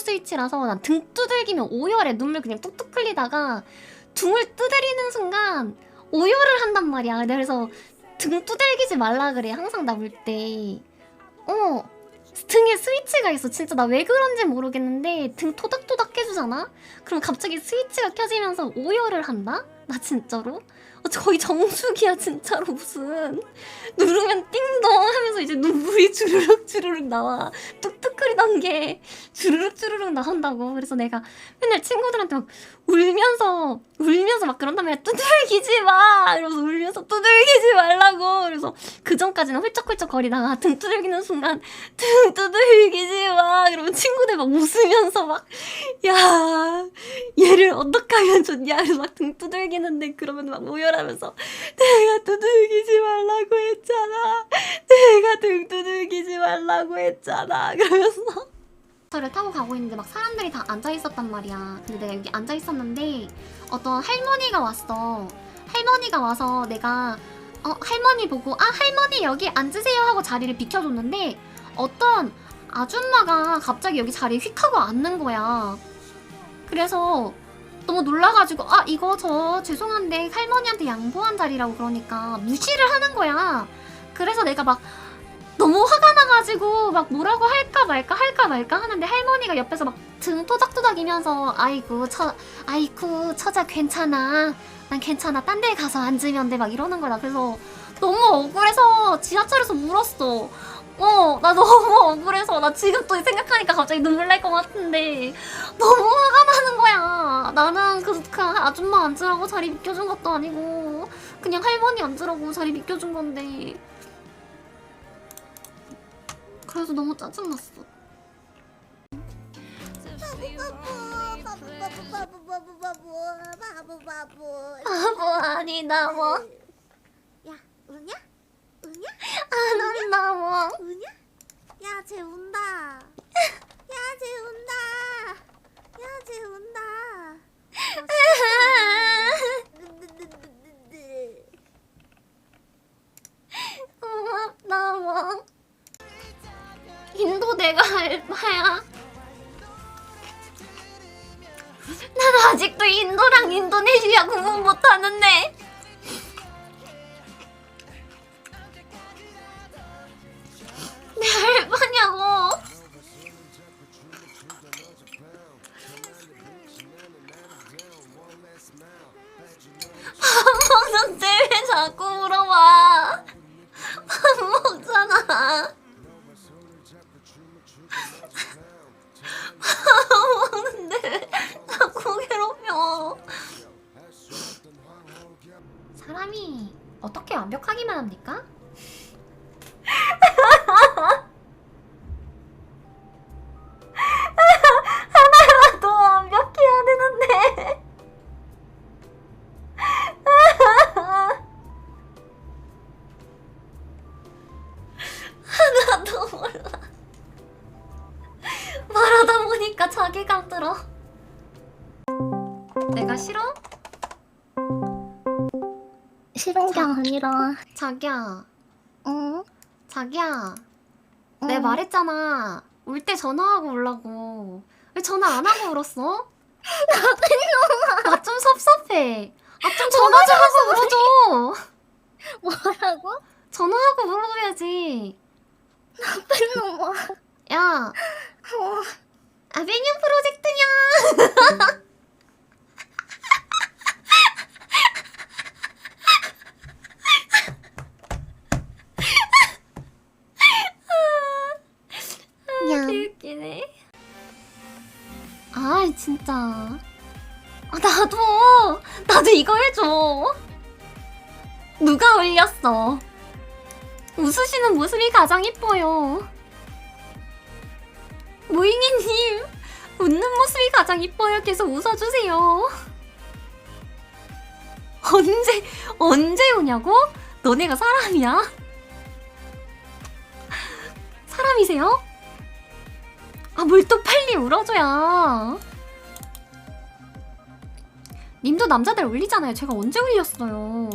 스위치라서 난 등 두들기면 오열에 눈물 그냥 뚝뚝 흘리다가 등을 두드리는 순간 오열을 한단 말이야. 그래서 등 두들기지 말라 그래. 항상 나물 때. 어. 등에 스위치가 있어. 진짜 나 왜 그런지 모르겠는데 등 토닥토닥 해주잖아? 그럼 갑자기 스위치가 켜지면서 오열을 한다? 나 진짜로? 어, 거의 정수기야 진짜로 무슨 누르면 띵동 하면서 이제 눈물이 주르륵 주르륵 나와 뚝 뚝거리던 게 주르륵 주르륵 나온다고. 그래서 내가 맨날 친구들한테 막 울면서 울면서 막 그런단 말이야 두들기지 마! 이러면서 울면서 두들기지 말라고! 그래서 그 전까지는 훌쩍훌쩍 거리다가 등 두들기는 순간 등 두들기지 마! 이러면 친구들 막 웃으면서 막 야 얘를 어떻게 하면 좋냐? 그래서 막 등 두들기는데 그러면 막 오열하면서 내가 두들기지 말라고 했잖아! 내가 등 두들기지 말라고 했잖아. 그러면서. 차를 타고 가고 있는데 막 사람들이 다 앉아 있었단 말이야. 근데 내가 여기 앉아 있었는데 어떤 할머니가 왔어. 할머니가 와서 내가 어 할머니 보고 아 할머니 여기 앉으세요 하고 자리를 비켜줬는데 어떤 아줌마가 갑자기 여기 자리에 휙 하고 앉는 거야. 그래서 너무 놀라가지고 아 이거 저 죄송한데 할머니한테 양보한 자리라고 그러니까 무시를 하는 거야. 그래서 내가 막 너무 화가 나 가지고 막 뭐라고 할까 말까 할까 말까 하는데 할머니가 옆에서 막 등 토닥토닥이면서 아이고 처 아이고 처자 괜찮아. 난 괜찮아. 딴 데 가서 앉으면 돼. 막 이러는 거야 그래서 너무 억울해서 지하철에서 울었어. 어 나 너무 억울해서. 나 지금 또 생각하니까 갑자기 눈물 날 것 같은데 너무 화가 나는 거야. 나는 그, 그 아줌마 앉으라고 자리 비켜준 것도 아니고 그냥 할머니 앉으라고 자리 비켜준 건데 그래서 너무 짜증났어. 바보 아니다 뭐. 야, 우냐? 우냐? 안 한다 뭐. 우냐? 야, 쟤 운다. 야, 쟤 운다. 야, 쟤 운다. 내가 알바야. 난 아직도 인도랑 인도네시아 구분 못하는데. 먹는데 왜 자꾸 괴롭혀? 사람이 어떻게 완벽하기만 합니까? 보니까 자괴감 들어. 내가 싫어? 싫은 게 아니라 자기야, 응? 자기야. 내 응. 말했잖아. 울 때 전화하고 울라고. 왜 전화 안 하고 울었어? 나 좀 섭섭해. 아 좀 전화 좀 하고 울어줘. 뭐라고? 전화하고 울어줘야지. 나쁜 놈아 야, 어, 아베뉴 프로젝트냐? 아 진짜. 아 나도 나도 이거 해줘. 누가 올렸어? 웃으시는 모습이 가장 이뻐요. 모잉이님 웃는 모습이 가장 이뻐요. 계속 웃어주세요. 언제 언제 우냐고? 너네가 사람이야? 사람이세요? 아, 뭘 또 빨리 울어줘야. 님도 남자들 울리잖아요. 제가 언제 울렸어요?